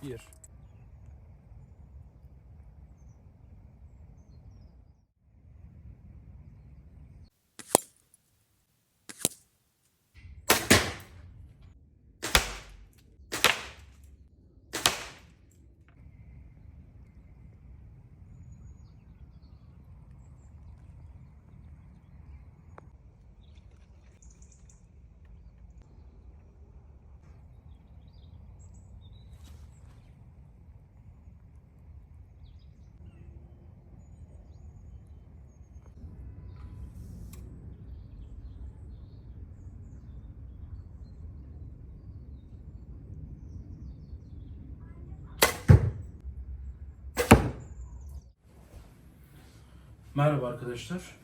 пеш. Merhaba arkadaşlar.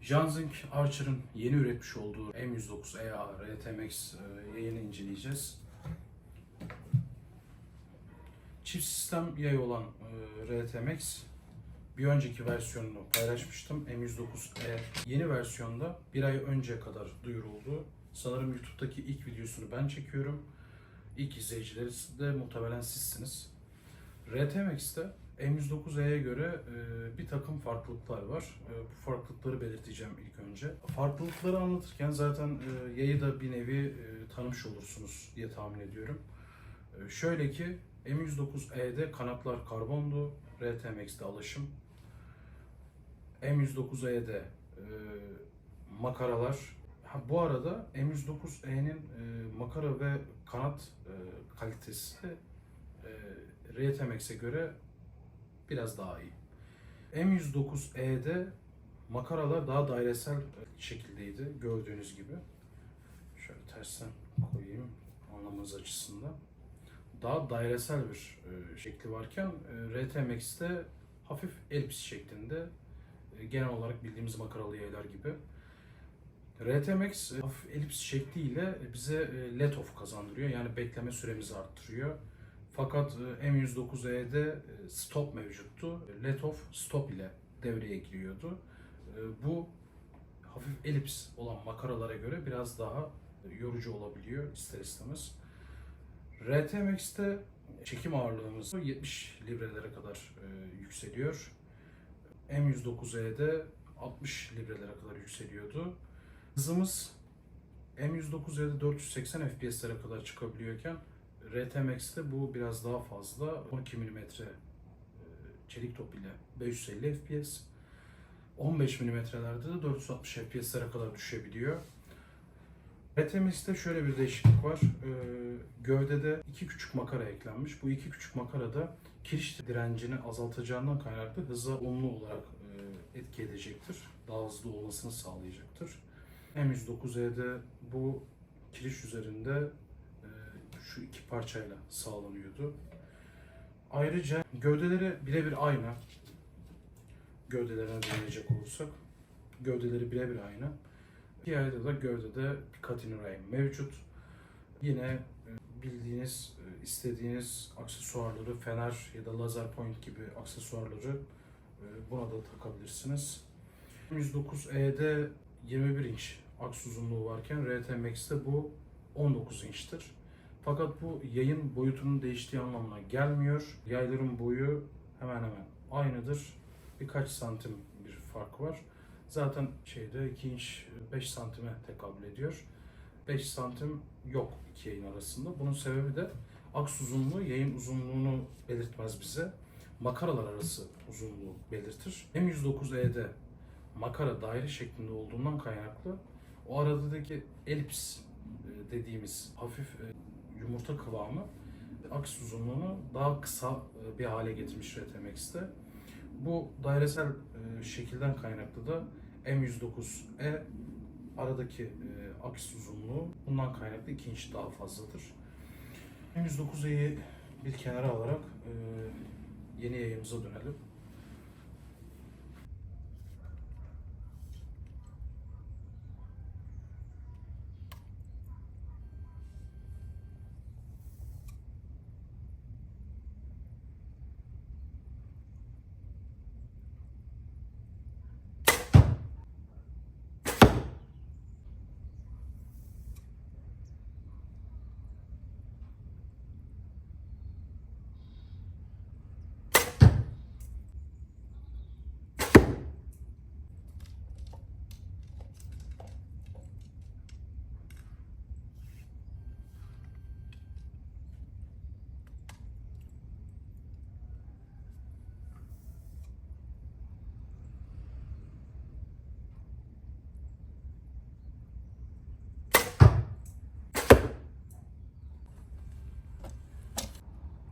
Janzing Archer'ın yeni üretmiş olduğu M109 EA RTMX e, yayını inceleyeceğiz. Çift sistem yayı olan e, RTMX bir önceki versiyonunu paylaşmıştım. M109E yeni versiyonda bir ay önceye kadar duyuruldu. Sanırım YouTube'daki ilk videosunu ben çekiyorum. İlk izleyicileri de muhtemelen sizsiniz. RTMX'te M109E'ye göre e, bir takım farklılıklar var. E, bu farklılıkları belirteceğim ilk önce. Farklılıkları anlatırken zaten e, yayı da bir nevi tanımış olursunuz diye tahmin ediyorum. Şöyle ki M109E'de kanatlar karbondu, RTMX'de alışım. M109E'de e, makaralar Ha, bu arada M109E'nin e, makara ve kanat kalitesi e, RTMX'e göre biraz daha iyi. M109E'de makaralar daha dairesel şekildeydi gördüğünüz gibi. Şöyle tersten koyayım anlamanız açısından. Daha dairesel bir e, şekli varken e, RTMX'te hafif elips şeklinde e, genel olarak bildiğimiz makaralı yaylar gibi. RTMX e, hafif elips şekliyle bize let off kazandırıyor. Yani bekleme süremizi arttırıyor. Fakat e, M109E'de e, stop mevcuttu. Let off stop ile devreye giriyordu. E, Bu hafif elips olan makaralara göre biraz daha yorucu olabiliyor ister istemez. RTMX'te çekim ağırlığımız 70 librelere kadar yükseliyor. M109E'de 60 librelere kadar yükseliyordu. Hızımız M109E'de 480 FPS'lere kadar çıkabiliyorken RTMX'te bu biraz daha fazla. 12 mm çelik top ile 550 FPS. 15 mm'lerde de 460 FPS'lere kadar düşebiliyor. RTMX'te şöyle bir değişiklik var. Ee, Gövdede iki küçük makara eklenmiş. Bu iki küçük makarada kiriş direncini azaltacağından kaynaklı hıza olumlu olarak e, etki edecektir. Daha hızlı olmasını sağlayacaktır. M109E'de bu kiriş üzerinde e, şu iki parçayla sağlanıyordu. Ayrıca gövdeleri birebir aynı. Gövdelerine değinecek olursak. Gövdeleri birebir aynı. Diğerde de gövdede cutting ray mevcut. Yine e, bildiğiniz, e, istediğiniz aksesuarları, fener ya da laser point gibi aksesuarları e, buna da takabilirsiniz. 109E'de 21 inç aks uzunluğu varken RTMX'te bu 19 inçtir. Fakat bu yayın boyutunun değiştiği anlamına gelmiyor. Yayların boyu hemen hemen aynıdır. Birkaç santim bir fark var. Zaten şeyde 2 inç 5 santime tekabül ediyor. 5 santim yok iki yayın arasında. Bunun sebebi de aks uzunluğu yayın uzunluğunu belirtmez bize. Makaralar arası uzunluğu belirtir. M109E'de makara daire şeklinde olduğundan kaynaklı o aradaki elips e, dediğimiz hafif e, yumurta kıvamı aks uzunluğunu daha kısa e, bir hale getirmiş RTMX'te. Bu dairesel e, şekilden kaynaklı da M109E aradaki e, aks uzunluğu bundan kaynaklı 2 inç daha fazladır. M109E'yi bir kenara alarak yeni yayımıza dönelim.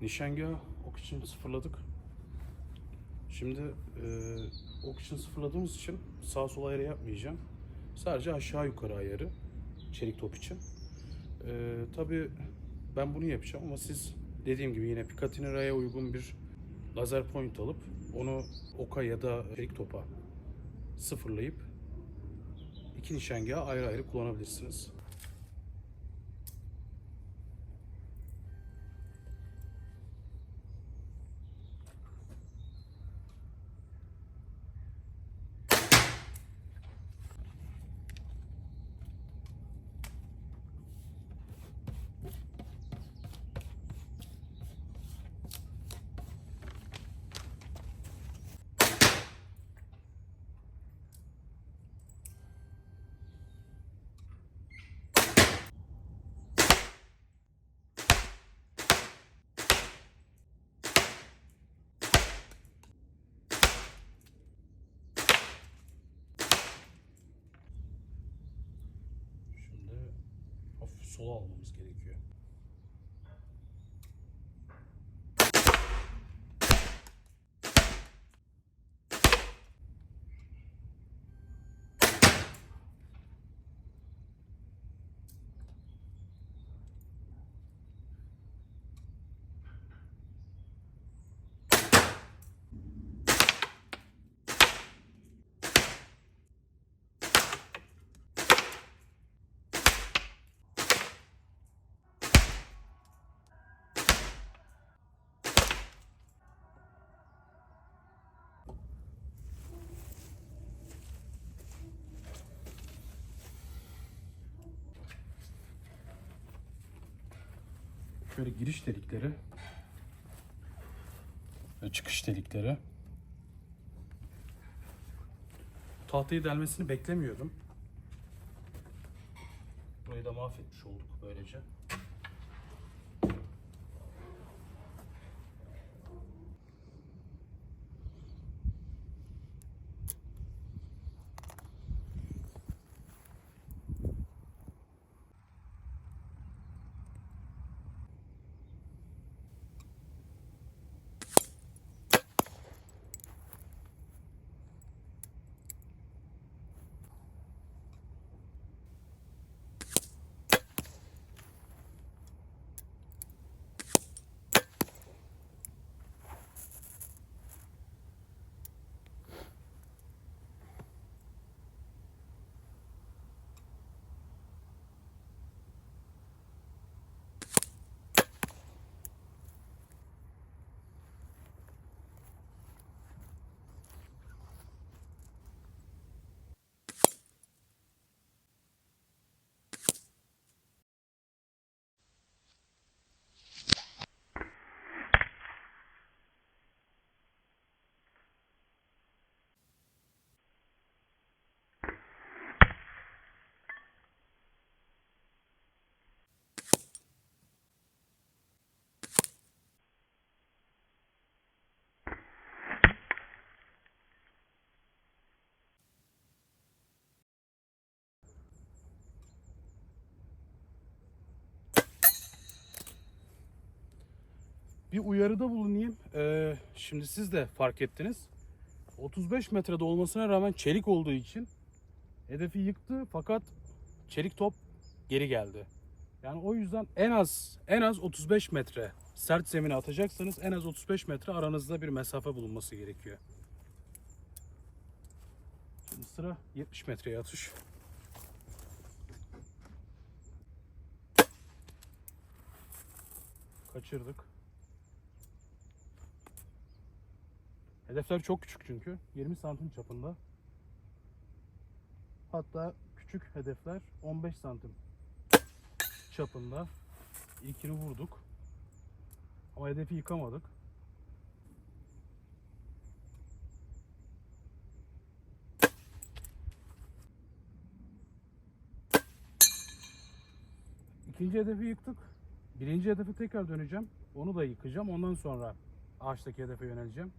Nişangahı ok için sıfırladık. Şimdi e, ok için sıfırladığımız için sağ sol ayarı yapmayacağım. Sadece aşağı yukarı ayarı çelik top için. E, Tabi ben bunu yapacağım ama siz dediğim gibi yine Picatinny Ray'a uygun bir lazer point alıp onu oka ya da çelik topa sıfırlayıp iki nişangahı ayrı ayrı kullanabilirsiniz. Şimdi hafif sola almamız gerekiyor. Şöyle giriş delikleri ve çıkış delikleri. Tahtayı delmesini beklemiyordum. Burayı da mahvetmiş olduk böylece. Bir uyarıda bulunayım. Ee, şimdi siz de fark ettiniz. 35 metrede olmasına rağmen çelik olduğu için hedefi yıktı fakat çelik top geri geldi. Yani o yüzden en az en az 35 metre sert zemine atacaksanız en az 35 metre aranızda bir mesafe bulunması gerekiyor. Şimdi sıra 70 metreye atış. Kaçırdık. Hedefler çok küçük çünkü. 20 santim çapında. Hatta küçük hedefler 15 santim çapında. İlkini vurduk. Ama hedefi yıkamadık. İkinci hedefi yıktık. Birinci hedefe tekrar döneceğim. Onu da yıkacağım. Ondan sonra ağaçtaki hedefe yöneleceğim.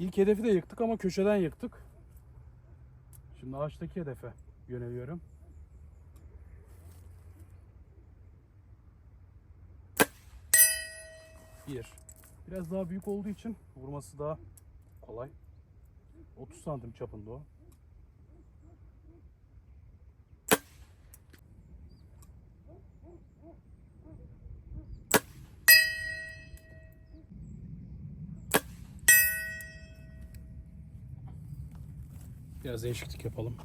İlk hedefi de yıktık ama köşeden yıktık. Şimdi ağaçtaki hedefe yöneliyorum. Bir. Biraz daha büyük olduğu için vurması daha kolay. 30 santim çapında o. Biraz değişiklik yapalım.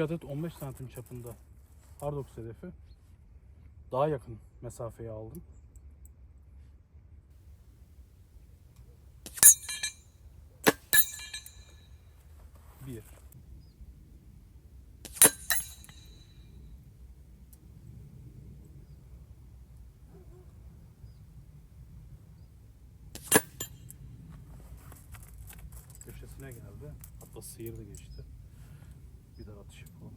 Adet 15 santim çapında Hardox hedefi. Daha yakın mesafeye aldım. Bir. Köşesine Hatta sıyırdı geçti. Bir daha atış yapalım.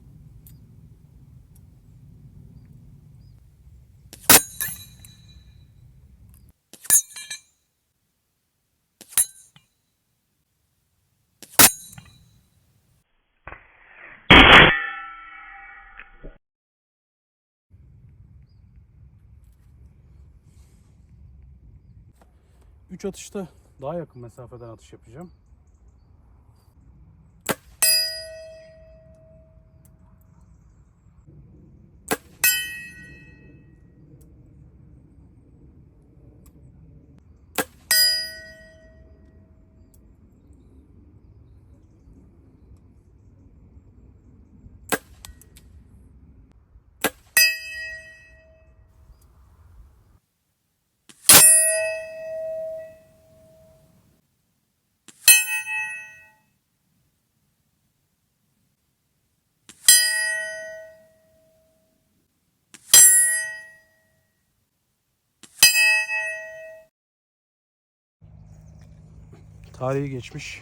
Üç atışta daha yakın mesafeden atış yapacağım. Tarihi geçmiş.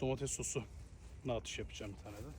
domates sosu atış yapacağım bir tane de.